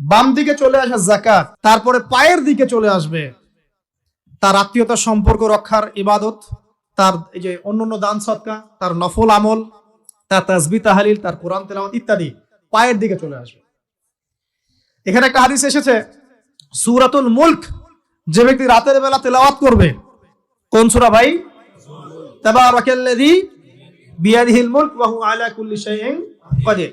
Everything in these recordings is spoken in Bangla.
বাম দিকে চলে আসে জাকাত তারপরে পায়ের দিকে চলে আসবে। তার আত্মীয়তার সম্পর্ক রক্ষার ইবাদত, তার এই যে অন্যান্য দান সৎকা, তার নফল আমল, তার তাজবি তাহালিল, তার কোরআন তেলাওয়াত ইত্যাদি পায়ের দিকে চলে আসবে। এখানে একটা হাদিস এসেছে, সুরাতুল মুল্ক, যে ব্যক্তি রাতের বেলা তেলাওয়াত করবে, কোন সূরা ভাই? তাবারাকাল্লাযী বিয়াদিহিল মুলক ওয়া হুয়া আলা কুল্লি শাইইন কাদির।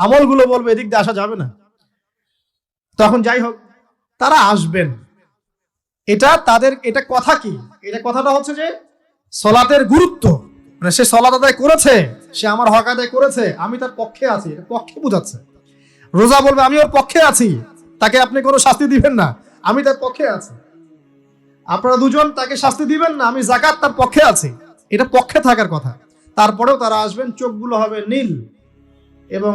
আমলগুলো বলবে, এদিক দিয়ে আসা যাবে না। তখন যাই হোক, তারা আসবেন। এটা তাদের, এটা কথা কি? এটা কথাটা হচ্ছে যে, সলাতের গুরুত্ব। মানে সে সলাত আদায় করেছে, সে আমার হক আদায় করেছে, আমি তার পক্ষে আছি, এটা পক্ষে বোঝাচ্ছে। রোজা বলবে, আমি ওর পক্ষে আছি, তাকে আপনি কোনো শাস্তি দিবেন না, আমি তার পক্ষে আছি। আপনারা দুজন তাকে শাস্তি দিবেন না, আমি জাকাত তার পক্ষে আছি। এটা পক্ষে থাকার কথা। তারপরেও তারা আসবেন, চোখগুলো হবে নীল এবং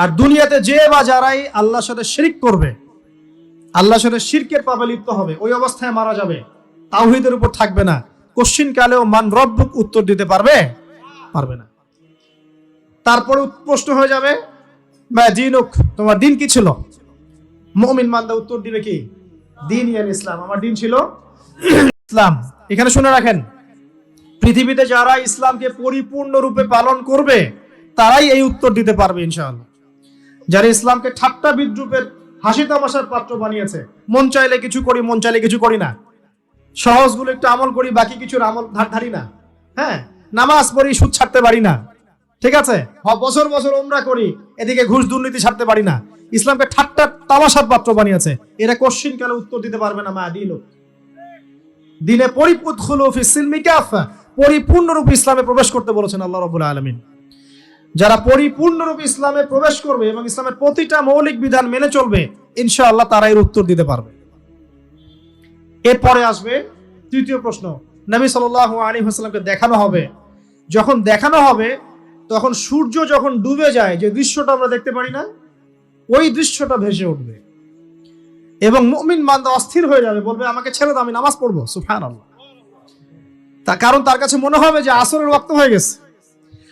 আর দুনিয়াতে যে বা যারাই আল্লাহর সাথে শিরিক করবে, আল্লাহর সাথে শিরকের পাবে লিপ্ত হবে, ওই অবস্থায় মারা যাবে, তাওহিদের উপর থাকবে না। কোশ্চিন কালেও মান রব্বুক উত্তর দিতে পারবে? পারবে না। তারপরে প্রশ্ন হয়ে যাবে দিনুক, তোমার দিন কি ছিল? মমিন মান্দা উত্তর দিবে কি? দিন ইয়ান ইসলাম। আমার দিন ছিল ইসলাম। এখানে শুনে রাখেন, পৃথিবীতে যারা ইসলামকে পরিপূর্ণরূপে পালন করবে, তারাই এই উত্তর দিতে পারবে, ইনশাআল্লাহ। যারা ইসলামকে ঠাট্টা বিদ্রুপের হাসি তামাশার পাত্র বানিয়েছে, মন চাইলে কিছু করি, মন চাইলে কিছু করি না। সহজগুলো একটু আমল করি, বাকি কিছুর আমল ধার না। হ্যাঁ নামাজ পড়ি, সুদ ছাড়তে পারি না। ঠিক আছে? বছর বছর ওমরা করি, এদিকে ঘুষ দুর্নীতি ছাড়তে পারি না। ইসলামকে ঠাট্টা তামাশার পাত্র বানিয়েছে। এরা কোশ্চিন কালে উত্তর দিতে পারবে না মা দিল? দিনে পরিপুত হলো পরিপূর্ণরূপে ইসলামে প্রবেশ করতে বলেছেন আল্লাহ রবুল্লা আলমিন। যারা পরিপূর্ণরূপে ইসলামে প্রবেশ করবে এবং ইসলামের প্রতিটা মৌলিক বিধান মেনে চলবে, ইনশাআল্লাহ তারা এর উত্তর দিতে পারবে। এরপরে আসবে তৃতীয় প্রশ্ন। নবী সাল্লাহ আলী হাসলামকে দেখানো হবে। যখন দেখানো হবে, তখন সূর্য যখন ডুবে যায়, যে দৃশ্যটা আমরা দেখতে পারি না, ওই দৃশ্যটা ভেসে উঠবে। এবং মুমিন বান্দা অস্থির হয়ে যাবে, বলবে, আমাকে ছেড়ে দাও, আমি নামাজ পড়ব। সুফান তা কারণ তার কাছে মনে হবে যে আসরের ওয়াক্ত হয়ে গেছে।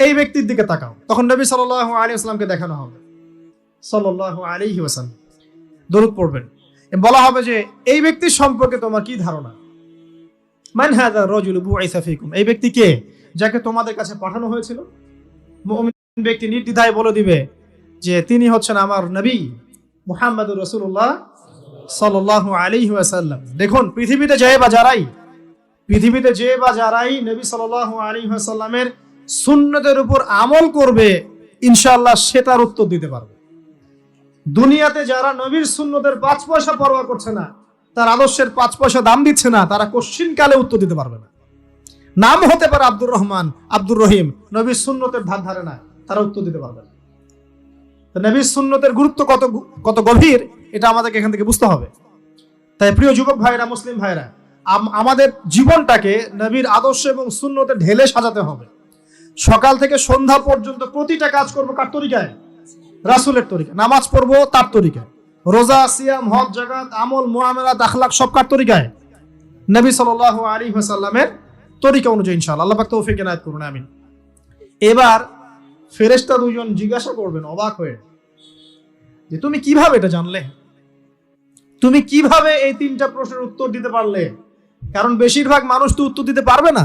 এই ব্যক্তির দিকে তাকাও। তখন নবী সাল্লাহ আলী আসলামকে দেখানো হবে। সাল্লাহ আলী ওয়াসাল্লাম। দরুদ পড়বেন। বলা হবে যে, এই ব্যক্তির সম্পর্কে তোমার কি ধারণা? মান হাদা রজুল বুআইসা ফিকুম। এই ব্যক্তি কে? যাকে তোমাদের কাছে পাঠানো হয়েছিল। ব্যক্তি নির্দ্বিধায় বলে দিবে যে, তিনি হচ্ছেন আমার নবী মুহাম্মদুর রাসূলুল্লাহ সাল্লাল্লাহু আলাইহি ওয়াসাল্লাম। দেখুন, পৃথিবীতে যে বা যারাই, পৃথিবীতে যে বা যারাই নবী সাল্লাল্লাহু আলাইহি ওয়াসাল্লামের সুন্নতের উপর আমল করবে, ইনশাআল্লাহ সে তার উত্তর দিতে পারবে। দুনিয়াতে যারা নবীর সুন্নতের পাঁচ পয়সা পরোয়া করছে না, তার আদর্শের পাঁচ পয়সা দাম দিচ্ছে না, তারা কোশ্চিন কালে উত্তর দিতে পারবে না। নাম হতে পারে আব্দুর রহমান, আব্দুর রহিম, নবীর সুন্নতের ধার ধারে না, তারা উত্তর দিতে পারবে না। নবীর সুন্নতের গুরুত্ব কত কত গভীর, এটা আমাদেরকে এখান থেকে বুঝতে হবে। তাই প্রিয় যুবক ভাইরা, মুসলিম ভাইরা, আম- আমাদের জীবনটাকে নবীর আদর্শ এবং শূন্যতে ঢেলে সাজাতে হবে। সকাল থেকে সন্ধ্যা পর্যন্ত প্রতিটা কাজ করব কার তরিকায়? রাসুলের তরিকা নামাজ পড়ব তার তরিকায়। রোজা, সিয়াম, হজ জাগাত আমল মোয়ামেলাত আখলাক সব কার তরিকায়? নবী সাল আলী হাসাল্লামের তরিকা অনুযায়ী ইনশাআল্লাহ। আল্লাহ তৌফিক করুন, আমিন। এবার ফেরেশতা দুজন জিজ্ঞাসা করবেন, অবাক হয়ে, যে তুমি কীভাবে এটা জানলে? তুমি কীভাবে এই তিনটা প্রশ্নের উত্তর দিতে পারলে? কারণ বেশিরভাগ মানুষ তো উত্তর দিতে পারবে না।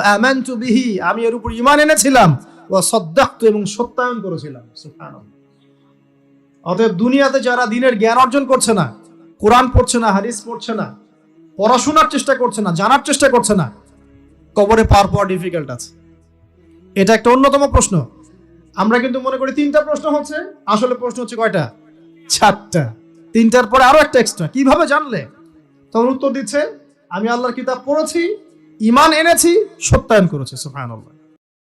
ফাআমানতু বিহি, আমি এর উপর ঈমান এনেছিলাম সাদ্দাকতু এবং সত্যায়ন করেছিলাম, সুবহানাল্লাহ। অতএব দুনিয়াতে যারা দিনের জ্ঞান অর্জন করছে না, কোরআন পড়ছে না, হাদিস পড়ছে না, পড়াশোনার চেষ্টা করছে না, জানার চেষ্টা করছে না, কবরে পার পাওয়া ডিফিকাল্ট আছে। এটা একটা অন্যতম প্রশ্ন। আমরা কিন্তু মনে করি তিনটা প্রশ্ন হচ্ছে, আসলে প্রশ্ন হচ্ছে কয়টা? চারটা। তিনটার পরে আরও একটা এক্সট্রা কীভাবে জানলে? তখন উত্তর দিচ্ছে, আমি আল্লাহর কিতাব পড়েছি ইমান এনেছি সত্যায়ন করেছে সুফায়ন